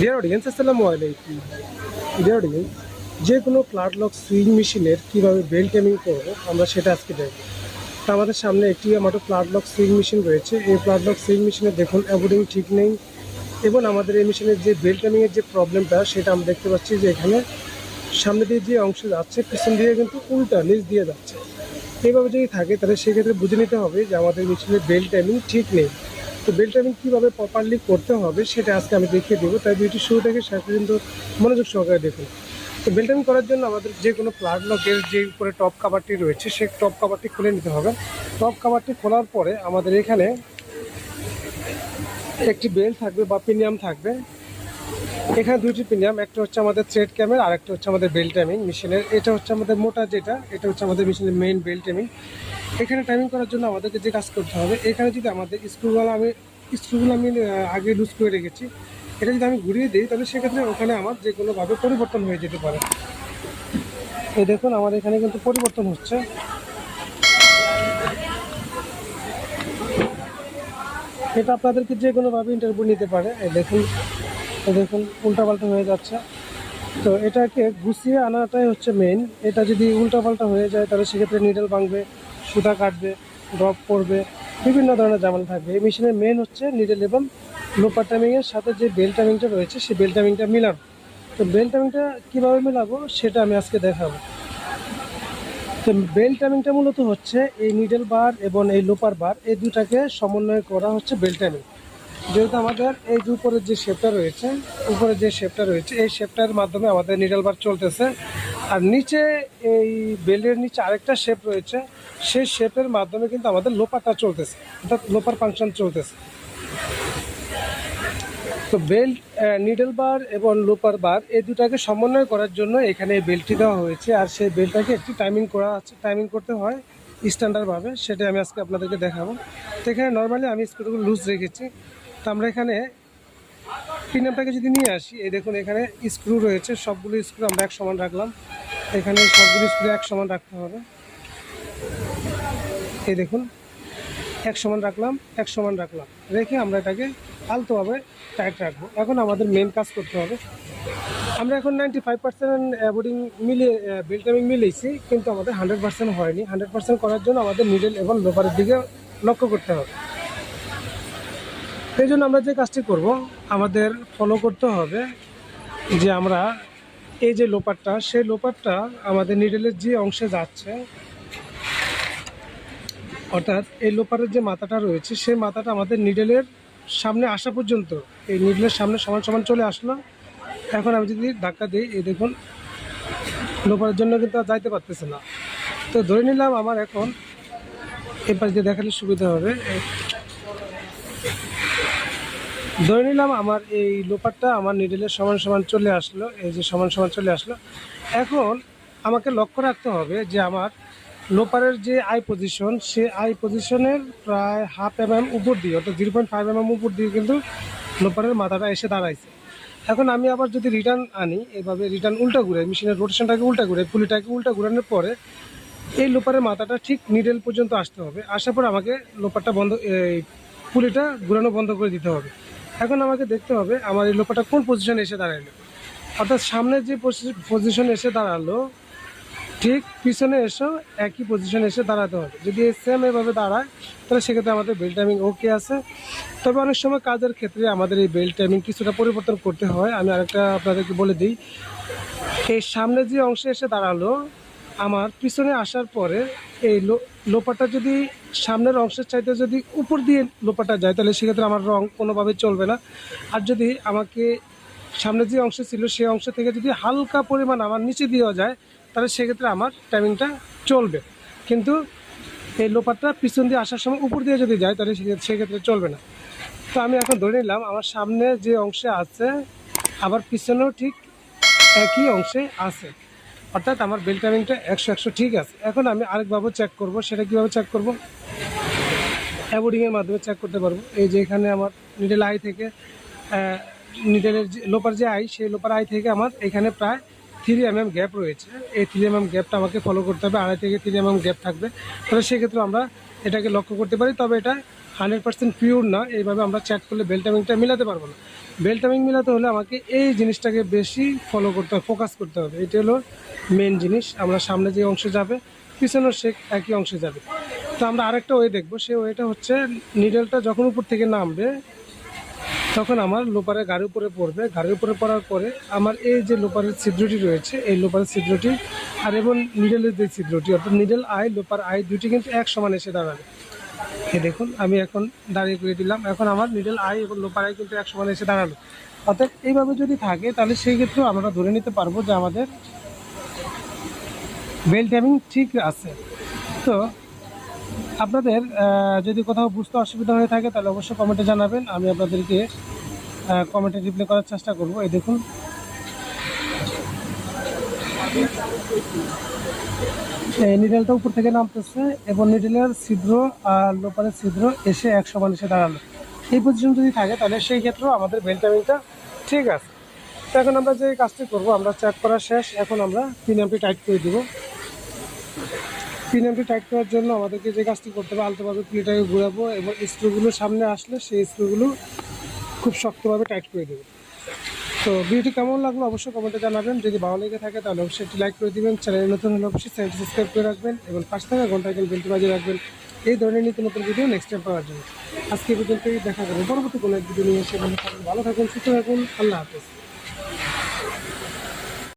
Dear audience আসসালামু আলাইকুম dear audience যে কোনো ফ্লাট লক সুইং মেশিনের কীভাবে বেল টেমিং করব, আমরা সেটা আজকে দেখব। তা আমাদের সামনে একটি আমাদের ফ্লাট লক সুইং মেশিন রয়েছে। এই ফ্লাট লক সুইং মেশিনে দেখুন অ্যাবোর্ডিং ঠিক নেই। এবং আমাদের এই মেশিনের যে বেল টেমিংয়ের যে প্রবলেমটা, সেটা আমরা দেখতে পাচ্ছি যে এখানে সামনে দিয়ে যে অংশ যাচ্ছে, পিছন দিয়ে কিন্তু উল্টা নিচ দিয়ে যাচ্ছে। এইভাবে যদি থাকে, তাহলে সেক্ষেত্রে বুঝে নিতে হবে যে আমাদের মেশিনের বেল টাইমিং ঠিক নেই। তো বেল কীভাবে প্রপারলি করতে হবে সেটা আজকে আমি দেখিয়ে দেবো। তাই ভিডিওটি শুরু থেকে শেষ পর্যন্ত মনোযোগ সহকারে দেখুন। তো বেল্টামিং করার জন্য আমাদের যে কোনো প্লাগ লকের যে উপরে টপ কাভারটি রয়েছে, সেই টপ কাভারটি খুলে নিতে হবে। টপ কাভারটি খোলার পরে আমাদের এখানে একটি বেল থাকবে বা প্রিমিয়াম থাকবে। এখানে দুইটি প্রিমিয়াম একটা হচ্ছে আমাদের থ্রেড ক্যামের আর একটা হচ্ছে আমাদের বেল টাইমিং মেশিনের এটা হচ্ছে আমাদের মোটা যেটা, এটা হচ্ছে আমাদের মেশিনের মেইন বেল টাইমিং এখানে টাইমিং করার জন্য আমাদেরকে যে কাজ করতে হবে, এখানে যদি আমাদের স্ক্রুগুলো আমি স্ক্রুগুলো আমি আগে লুজ করে রেখেছি, এটা যদি আমি ঘুরিয়ে দিই, তাহলে সেক্ষেত্রে ওখানে আমার যে কোনোভাবে পরিবর্তন হয়ে যেতে পারে। এই দেখুন, আমার এখানে কিন্তু পরিবর্তন হচ্ছে। এটা আপনাদেরকে যে কোনোভাবে ইন্টারভিউ নিতে পারে। দেখুন দেখুন, উল্টাপাল্টা হয়ে যাচ্ছে। তো এটাকে গুছিয়ে আনাটাই হচ্ছে মেইন এটা যদি উল্টাপাল্টা হয়ে যায়, তাহলে সেক্ষেত্রে নিডল ভাঙবে, সুতা কাটবে ড্রপ পড়বে বিভিন্ন ধরনের জামালা থাকবে। এই মেশিনের মেইন হচ্ছে নিডল এবং লোপার টাইমিংয়ের সাথে যে বেল টাইমিংটা রয়েছে, সেই বেল টাইমিংটা মিলানো। তো বেল টাইমিংটা কীভাবে মেলাবো, সেটা আমি আজকে দেখাবো। তো বেল টাইমিংটা মূলত হচ্ছে এই নিডল বার এবং এই লোপার বার এই দুটাকে সমন্বয় করা হচ্ছে বেল টাইমিং যেহেতু আমাদের এই যে উপরের যে শেপটা রয়েছে, উপরের যে শেপটা রয়েছে, এই শেপটার মাধ্যমে আমাদের নিডল বার চলতেছে। আর নিচে এই বেল্টের নিচে আরেকটা শেপ রয়েছে, সেই শেপের মাধ্যমে কিন্তু আমাদের লোপারটা চলতেছে, অর্থাৎ লোপার ফাংশন চলতেছে। তো বেল্ট নিডল বার এবং লোপার বার এই দুটাকে সমন্বয় করার জন্য এখানে এই বেল্টটি দেওয়া হয়েছে। আর সেই বেল্টটাকে একটি টাইমিং করা আছে টাইমিং করতে হয় স্ট্যান্ডার্ডভাবে সেটা আমি আজকে আপনাদেরকে দেখাবো। তো এখানে নর্মালি আমি স্ক্রুগুলো লুজ রেখেছি। তো আমরা এখানে পিনামটাকে যদি নিয়ে আসি, এই দেখুন এখানে স্ক্রু রয়েছে, সবগুলো স্ক্রু আমরা এক সমান রাখলাম। এখানে সবগুলো স্ক্রু এক সমান রাখতে হবে। এই দেখুন এক সমান রাখলাম এক সমান রাখলাম। রেখে আমরা এটাকে আলতোভাবে টাইট রাখব। এখন আমাদের মেন কাজ করতে হবে। আমরা এখন নাইনটি ফাইভ পার্সেন্ট বোর্ডিং মিলিয়ে বেল টাইমিং মিলিয়েছি কিন্তু আমাদের হান্ড্রেড পার্সেন্ট হয়নি। হান্ড্রেড পার্সেন্ট করার জন্য আমাদের মিডল এবং লোপারের দিকে লক্ষ্য করতে হবে। এই জন্য আমরা যে কাজটি করব, আমাদের ফলো করতে হবে যে আমরা এই যে লোপারটা সেই লোপারটা আমাদের নিডেলের যে অংশে যাচ্ছে, অর্থাৎ এই লোপারের যে মাথাটা রয়েছে, সেই মাথাটা আমাদের নিডেলের সামনে আসা পর্যন্ত, এই নিডেলের সামনে সমান সমান চলে আসলো। এখন আমি যদি ধাক্কা দিই, এই দেখুন লোপারের জন্য কিন্তু আর যাইতে পারতেছে না। তো ধরে নিলাম আমার এখন এবার দিয়ে দেখালে সুবিধা হবে। ধরে নিলাম আমার এই লোপারটা আমার নিডেলের সমান সমান চলে আসলো, এই যে সমান সমান চলে আসলো। এখন আমাকে লক্ষ্য রাখতে হবে যে আমার লোপারের যে আই পজিশন সে আই পজিশনের প্রায় হাফ এম এম উপর দিয়ে, অর্থাৎ zero point five M M উপর দিয়ে কিন্তু লোপারের মাথাটা এসে দাঁড়াইছে। এখন আমি আবার যদি রিটার্ন আনি, এভাবে রিটার্ন উল্টা ঘুরে মেশিনের রোটেশনটাকে উল্টা ঘুরে পুলিটাকে উল্টা ঘুরানোর পরে এই লোপারের মাথাটা ঠিক নিডেল পর্যন্ত আসতে হবে। আসার পর আমাকে লোপারটা বন্ধ, এই পুলিটা ঘুরানো বন্ধ করে দিতে হবে। এখন আমাকে দেখতে হবে আমার এই লোপারটা কোন পজিশনে এসে দাঁড়াল অর্থাৎ সামনে যে পজিশনে এসে দাঁড়াল, ঠিক পিছনে এসেও একই পজিশনে এসে দাঁড়াতে হবে। যদি সেম এভাবে দাঁড়ায়, তাহলে সেক্ষেত্রে আমাদের বেল টাইমিং ওকে আছে। তবে অনেক সময় কাজের ক্ষেত্রে আমাদের এই বেল টাইমিং কিছুটা পরিবর্তন করতে হয়। আমি আরেকটা আপনাদেরকে বলে দিই, এই সামনে যে অংশে এসে দাঁড়াল, আমার পিছনে আসার পরে এই লোপাটা যদি সামনের অংশের চাইতে যদি উপর দিয়ে লোপাটা যায়, তাহলে সেক্ষেত্রে আমার রং কোনোভাবে চলবে না। আর যদি আমাকে সামনে যে অংশ ছিল সেই অংশ থেকে যদি হালকা পরিমাণ আমার নিচে দেওয়া যায়, তাহলে সেক্ষেত্রে আমার টাইমিংটা চলবে। কিন্তু এই লোপারটা পিছন দিয়ে আসার সময় উপর দিয়ে যদি যায়, তাহলে সেক্ষেত্রে- সেক্ষেত্রে চলবে না। তো আমি এখন ধরে নিলাম, আমার সামনে যে অংশে আছে, আবার পিছনেও ঠিক একই অংশে আছে। অর্থাৎ আমার বেল টাইমিংটা একশো একশো ঠিক আছে। এখন আমি আরেকভাবে চেক করব, সেটা কীভাবে চেক করব? অ্যাবোর্ডিংয়ের মাধ্যমে চেক করতে পারব। এই যে এখানে আমার নিডেল আই থেকে নিডেলের যে লোপার যে আই সেই লোপার আই থেকে আমার এখানে প্রায় থ্রি এম এম গ্যাপ রয়েছে। এই থ্রি এম এম গ্যাপটা আমাকে ফলো করতে হবে, আড়াই থেকে থ্রি এম এম গ্যাপ থাকবে। তাহলে সেক্ষেত্রে আমরা এটাকে লক্ষ্য করতে পারি, তবে এটা হান্ড্রেড পার্সেন্ট পিওর না। এইভাবে আমরা চেক করলে বেল টাইমিংটা মিলাতে পারব না। বেল টাইমিং মিলাতে হলে আমাকে এই জিনিসটাকে বেশি ফলো করতে হবে ফোকাস করতে হবে। এটা হলো মেন জিনিস। আমরা সামনে যে অংশে যাবে, পিছনের সে একই অংশে যাবে। তো আমরা আরেকটা ওয়ে দেখব। সেই ওয়েটা হচ্ছে নিডেলটা যখন উপর থেকে নামবে, তখন আমার লোপারে গাড়ির উপরে পড়বে। গাড়ির উপরে পড়ার পরে আমার এই যে লোপারের ছিদ্রটি রয়েছে, এই লোপারের ছিদ্রটি আর এবং নিডেলের যে ছিদ্রটি, অর্থাৎ নিডেল আই লোপার আই দুটি কিন্তু এক সমান এসে দাঁড়াবে। এই দেখুন, আমি এখন দাঁড়িয়ে করে দিলাম। এখন আমার নিডেল আই এবং লোপার আই কিন্তু এক সমান এসে দাঁড়াল। অর্থাৎ এইভাবে যদি থাকে, তাহলে সেই ক্ষেত্রেও আমরা ধরে নিতে পারব যে আমাদের বেল টাইমিং ঠিক আছে। তো আপনাদের যদি কোথাও বুঝতে অসুবিধা হয়ে থাকে, তাহলে অবশ্যই কমেন্টে জানাবেন। আমি আপনাদেরকে কমেন্টে রিপ্লাই করার চেষ্টা করব। এই দেখুন। নিডেলটা উপর থেকে নামতেছে এবং নিডেলের ছিদ্র আর লোপারের ছিদ্র এসে এক সমান এসে দাঁড়াল। এই পজিশন যদি থাকে, তাহলে সেই ক্ষেত্রেও আমাদের বেল টাইমিংটা ঠিক আছে। তো এখন আমরা যে কাজটি করব, আমরা চেক করা শেষ। এখন আমরা এমপি টাইট করে দিব। তিন টাইট করার জন্য আমাদেরকে যে কাজটি করতে হবে, আলতোভাবে প্লেটাকে ঘুরাবো এবং স্ক্রুগুলো সামনে আসলে সেই স্ক্রুগুলো খুব শক্তভাবে টাইট করে দেবো। তো ভিডিওটি কেমন লাগল অবশ্যই কমেন্টে জানাবেন। যদি ভালো লেগে থাকে তাহলে অবশ্যই একটি লাইক করে দিবেন। চ্যানেলে নতুন হলে অবশ্যই চ্যানেলটি সাবস্ক্রাইব করে রাখবেন এবং পাঁচ টাকা ঘণ্টা কিন্তু বেলটি বাজিয়ে রাখবেন। এই ধরনের নিত্য নতুন ভিডিও নেক্সট টাইম পাওয়ার জন্য। আজকে পর্যন্তই। দেখা যাবে পরবর্তী কোনো এক ভিডিও নিয়ে। এসে ভালো থাকুন, সুস্থ থাকুন। আল্লাহ হাফেজ।